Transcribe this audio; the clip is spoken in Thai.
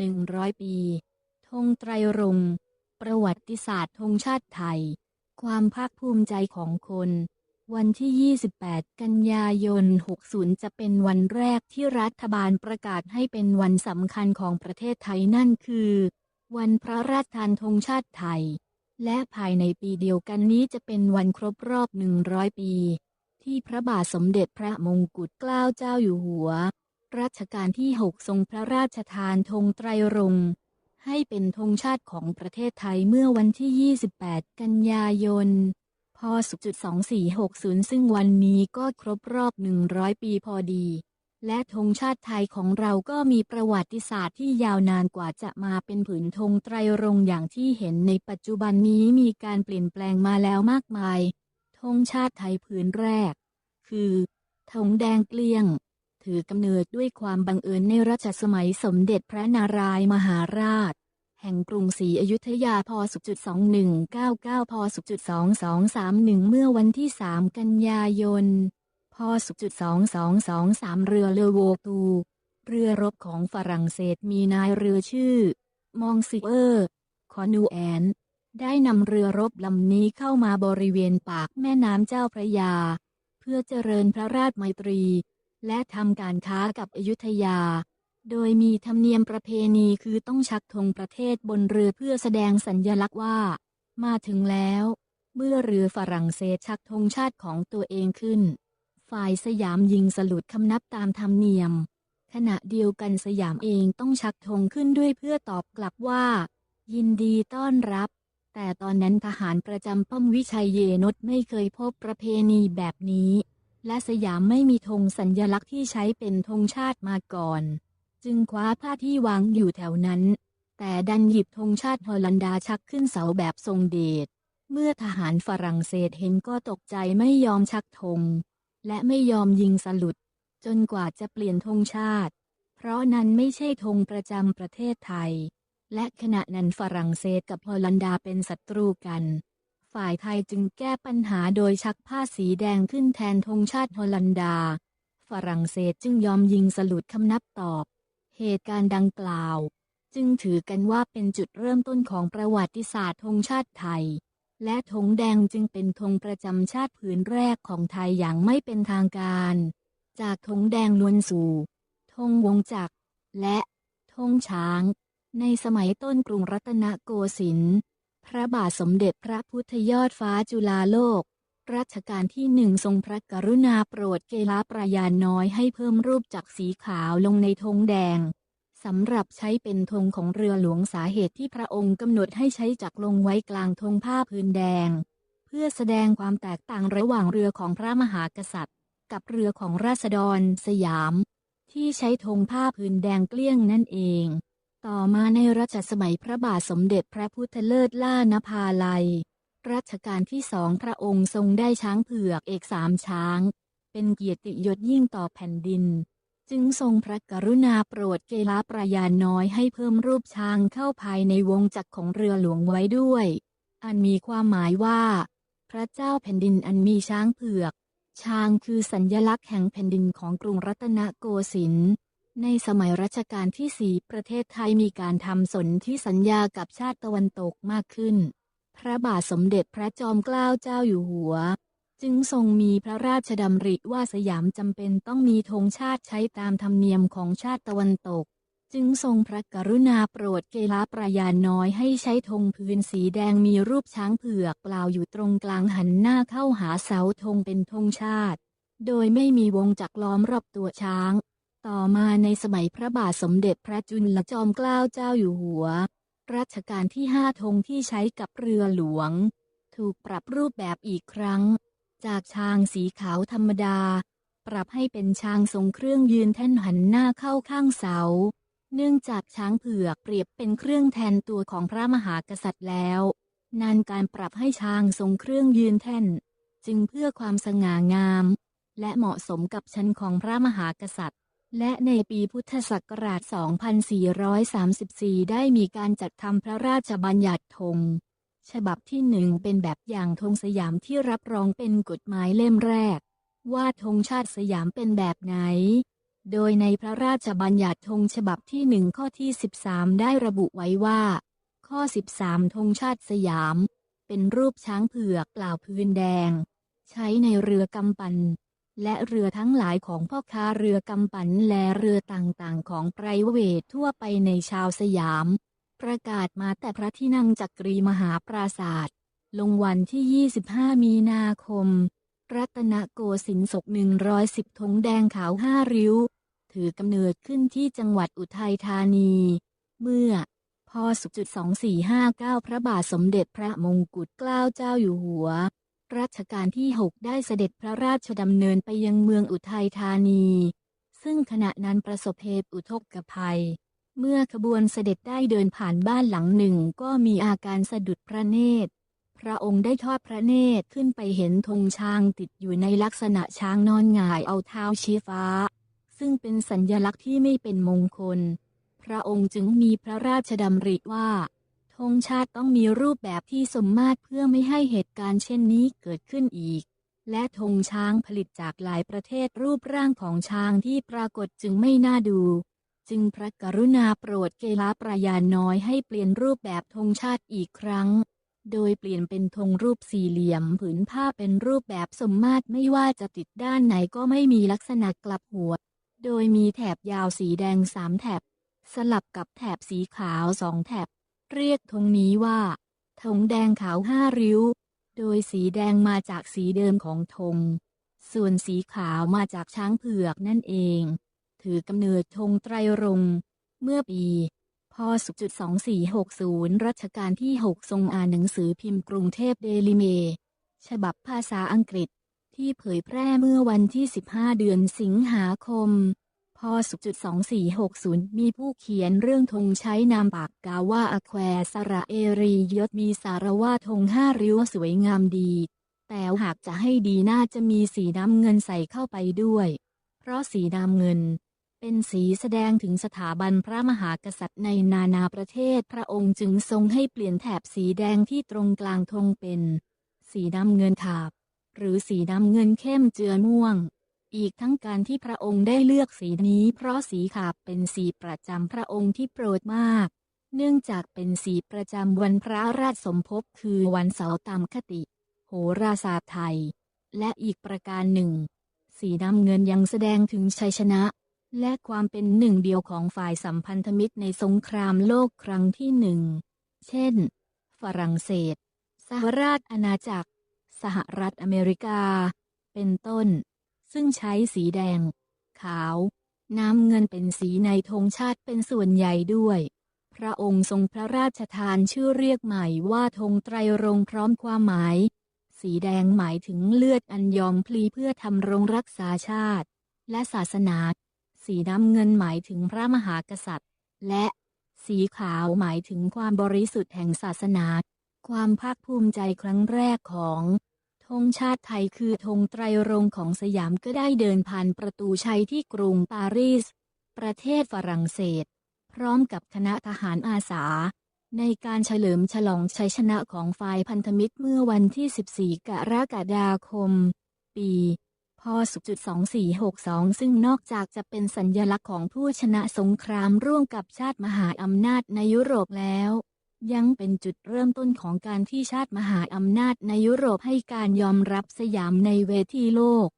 100ปีธงไตรรงค์ประวัติศาสตร์ธงชาติไทย ความภาคภูมิใจของคน วันที่ 28 กันยายน 60 จะเป็นวันแรกที่รัฐบาลประกาศให้เป็นวันสำคัญของประเทศไทยนั่นคือ วันพระราชทานธงชาติไทย และภายในปีเดียวกันนี้จะเป็นวันครบรอบ 100 ปี ที่พระบาทสมเด็จพระมงกุฎเกล้าเจ้าอยู่หัว รัชกาลที่ 6 ทรงพระราชทานธงไตรรงค์ให้เป็นธงชาติของประเทศไทยเมื่อวันที่ 28 กันยายน พศ 2460 ซึ่งวันนี้ก็ครบรอบ 100 ปีพอดี และธงชาติไทยของเราก็มีประวัติศาสตร์ที่ยาวนานกว่าจะมาเป็นผืนธงไตรรงค์อย่างที่เห็นในปัจจุบันนี้มีการเปลี่ยนแปลงมาแล้วมากมาย ธงชาติไทยผืนแรก คือธงแดงเกลี้ยง ถือกำเนิดด้วยความบังเอิญในรัชสมัยสมเด็จพระนารายมหาราช แห่งกรุงศรีอยุธยาพศ2199พศ2231 เมื่อวันที่ 3 กันยายน พศ2223 เรือเลโวตู เรือรบของฝรั่งเศสมีนายเรือชื่อ มองซิเออร์ คอนูแอน ได้นำเรือรบลำนี้เข้ามาบริเวณปากแม่น้ำเจ้าพระยา เพื่อเจริญพระราชไมตรี และทำการค้ากับอยุธยา โดยมีธรรมเนียมประเพณีคือต้องชักธงประเทศบนเรือเพื่อแสดงสัญญลักษณ์ว่า มาถึงแล้ว เมื่อเรือฝรั่งเศสชักธงชาติของตัวเองขึ้น ฝ่ายสยามยิงสลุดคำนับตามธรรมเนียม ขณะเดียวกันสยามเองต้องชักธงขึ้นด้วยเพื่อตอบกลับว่า ยินดีต้อนรับแต่ตอนนั้นทหารประจำป้อมวิชัยเยนตไม่เคยพบประเพณีแบบนี้ และสยามไม่มีธงสัญญลักษณ์ที่ใช้เป็นธงชาติมาก่อน จึงคว้าผ้าที่วางอยู่แถวนั้น แต่ดันหยิบธงชาติฮอลันดาชักขึ้นเสาแบบทรงเดชเมื่อทหารฝรั่งเศสเห็นก็ตกใจไม่ยอมชักธง และไม่ยอมยิงสลุด จนกว่าจะเปลี่ยนธงชาติ เพราะนั้นไม่ใช่ธงประจำประเทศไทย และขณะนั้นฝรั่งเศสกับฮอลันดาเป็นศัตรูกัน ฝ่ายไทยจึงแก้ปัญหาโดยชักผ้าสีแดงขึ้นแทนธงชาติฮอลันดา ฝรั่งเศสจึงยอมยิงสลุดคำนับตอบ เหตุการณ์ดังกล่าว จึงถือกันว่าเป็นจุดเริ่มต้นของประวัติศาสตร์ธงชาติไทย และธงแดงจึงเป็นธงประจำชาติผืนแรกของไทยอย่างไม่เป็นทางการ จากธงแดงล้วนสู่ธงวงจักรและธงช้าง ในสมัยต้นกรุงรัตนโกสินทร์ พระบาทสมเด็จพระพุทธยอดฟ้าจุฬาโลก รัชกาลที่หนึ่งทรงพระกรุณาโปรดเกล้าประยานน้อยให้เพิ่มรูปจักสีขาวลงในธงแดงสำหรับใช้เป็นธงของเรือหลวงสาเหตุที่พระองค์กำหนดให้ใช้จักรลงไว้กลางธงผ้าพื้นแดง เพื่อแสดงความแตกต่างระหว่างเรือของพระมหากษัตริย์ กับเรือของราษฎร สยาม ที่ใช้ธงผ้าพื้นแดงเกลี้ยงนั่นเอง ต่อมาในรัชสมัยพระบาทสมเด็จพระพุทธเลิศล่านภาลัย รัชกาลที่สองพระองค์ทรงได้ช้างเผือกเอกสามช้าง เป็นเกียรติยศยิ่งต่อแผ่นดิน จึงทรงพระกรุณาโปรดเกล้าประยานน้อยให้เพิ่มรูปช้างเข้าภายในวงจักรของเรือหลวงไว้ด้วย อันมีความหมายว่า พระเจ้าแผ่นดินอันมีช้างเผือก ช้างคือสัญญลักษณ์แห่งแผ่นดินของกรุงรัตนโกสินทร์ ในสมัยรัชกาลที่สี่ประเทศไทยมีการทำสนธิสัญญากับชาติตะวันตกมากขึ้น พระบาทสมเด็จพระจอมเกล้าเจ้าอยู่หัว จึงทรงมีพระราชดำริว่าสยามจำเป็นต้องมีธงชาติใช้ตามธรรมเนียมของชาติตะวันตก จึงทรงพระกรุณาโปรดเกล้าประยานน้อยให้ใช้ธงพื้นสีแดงมีรูปช้างเผือกเปล่าอยู่ตรงกลางหันหน้าเข้าหาเสาธงเป็นธงชาติ โดยไม่มีวงจักรล้อมรอบตัวช้าง ต่อมาในสมัยพระบาทสมเด็จพระจุลจอมเกล้าเจ้าอยู่หัว รัชกาลที่ห้าธงที่ใช้กับเรือหลวง ถูกปรับรูปแบบอีกครั้ง จากช้างสีขาวธรรมดา ปรับให้เป็นช้างทรงเครื่องยืนแท่นหันหน้าเข้าข้างเสา เนื่องจากช้างเผือกเปรียบเป็นเครื่องแทนตัวของพระมหากษัตริย์แล้วนานการปรับให้ช้างทรงเครื่องยืนแท่น จึงเพื่อความสง่างาม และเหมาะสมกับชั้นของพระมหากษัตริย์ และในปีพุทธศักราช 2434 ได้มีการจัดทำพระราชบัญญัติธง ฉบับที่หนึ่งเป็นแบบอย่างธงสยามที่รับรองเป็นกฎหมายเล่มแรก ว่าธงชาติสยามเป็นแบบไหน โดยในพระราชบัญญัติธงฉบับที่หนึ่งข้อที่ 13 ได้ระบุไว้ว่า ข้อ 13ธงชาติสยาม เป็นรูปช้างเผือกเปล่าพื้นแดง ใช้ในเรือกำปั่น และเรือทั้งหลายของพ่อค้าเรือกำปั่นและเรือต่างๆ ของไพรเวททั่วไปในชาวสยาม ประกาศมาแต่พระที่นั่งจักรีมหาปราศาสตร์ลงวันที่ 25 มีนาคม รัตนโกสินทร์ศก110ธงแดงขาวห้าริ้ว ถือกำเนิดขึ้นที่จังหวัดอุทัยธานี เมื่อพศ 2459 พระบาทสมเด็จพระมงกุฎเกล้าเจ้าอยู่หัว รัชกาลที่ 6 ได้เสด็จพระราชดำเนินไปยังเมืองอุทัยธานี ซึ่งขณะนั้นประสบเหตุอุทกภัย เมื่อขบวนเสด็จได้เดินผ่านบ้านหลังหนึ่งก็มีอาการสะดุดพระเนตร พระองค์ได้ทอดพระเนตรขึ้นไปเห็นธงช้างติดอยู่ในลักษณะช้างนอนหงายเอาเท้าชี้ฟ้า ซึ่งเป็นสัญญลักษณ์ที่ไม่เป็นมงคล พระองค์จึงมีพระราชดำริว่า งชาติต้องมีรูปแบบที่สมมาตรเพื่อไม่ให้เหตุการณ์เช่นนี้เกิดขึ้นอีก และธงช้างผลิตจากหลายประเทศรูปร่างของช้างที่ปรากฏจึงไม่น่าดู จึงพระกรุณาโปรดเกล้าประยานน้อยให้เปลี่ยนรูปแบบธงชาติอีกครั้ง โดยเปลี่ยนเป็นธงรูปสี่เหลี่ยมผืนผ้าเป็นรูปแบบสมมาตรไม่ว่าจะติดด้านไหนก็ไม่มีลักษณะกลับหัว โดยมีแถบยาวสีแดงสามแถบ สลับกับแถบสีขาวสองแถบ เรียกธงนี้ว่าธงแดงขาวห้าริ้ว โดยสีแดงมาจากสีเดิมของธง ส่วนสีขาวมาจากช้างเผือกนั่นเอง ถือกำเนิดธงไตรรง เมื่อปี พศ 2460 รัชกาลที่ 6 ทรงอ่านหนังสือพิมพ์กรุงเทพเดลิเม ฉบับภาษาอังกฤษที่เผยแพร่เมื่อวันที่ 15 เดือนสิงหาคม พศ2460 มีผู้เขียนเรื่องธงใช้นามปากกาว่าอแควสระเอรียศมีสารว่าธงห้าริ้วสวยงามดี แต่หากจะให้ดีน่าจะมีสีน้ำเงินใส่เข้าไปด้วย เพราะสีน้ำเงิน เป็นสีแสดงถึงสถาบันพระมหากษัตริย์ในนานาประเทศพระองค์จึงทรงให้เปลี่ยนแถบสีแดงที่ตรงกลางธงเป็น สีน้ำเงินขาบ หรือสีน้ำเงินเข้มเจือม่วง อีกทั้งการที่พระองค์ได้เลือกสีนี้เพราะสีขาบเป็นสีประจำพระองค์ที่โปรดมาก เนื่องจากเป็นสีประจำวันพระราชสมภพคือวันเสาร์ตามคติ โหราศาสตร์ไทย และอีกประการหนึ่ง สีน้ำเงินยังแสดงถึงชัยชนะ และความเป็นหนึ่งเดียวของฝ่ายสัมพันธมิตรในสงครามโลกครั้งที่หนึ่ง เช่น ฝรั่งเศส สหราชอาณาจักร สหรัฐอเมริกา เป็นต้น ซึ่งใช้สีแดง ขาว น้ำเงินเป็นสีในธงชาติเป็นส่วนใหญ่ด้วย พระองค์ทรงพระราชทานชื่อเรียกใหม่ว่าธงไตรรงค์พร้อมความหมาย สีแดงหมายถึงเลือดอันยอมพลีเพื่อทำรงรักษาชาติ และศาสนา สีน้ำเงินหมายถึงพระมหากษัตริย์ และสีขาวหมายถึงความบริสุทธิ์แห่งศาสนา ความภาคภูมิใจครั้งแรกของ งชาติไทยคือธงไตรรงค์ของสยามก็ได้เดินผ่านประตูชัยที่กรุงปารีส ประเทศฝรั่งเศส พร้อมกับคณะทหารอาสา ในการเฉลิมฉลองชัยชนะของฝ่ายพันธมิตรเมื่อวันที่ 14 กรกฎาคม ปีพศ2462 ซึ่งนอกจากจะเป็นสัญญลักษณ์ของผู้ชนะสงครามร่วมกับชาติมหาอำนาจในยุโรปแล้ว ยังเป็นจุดเริ่มต้นของการที่ชาติมหาอำนาจในยุโรปให้การยอมรับสยามในเวทีโลก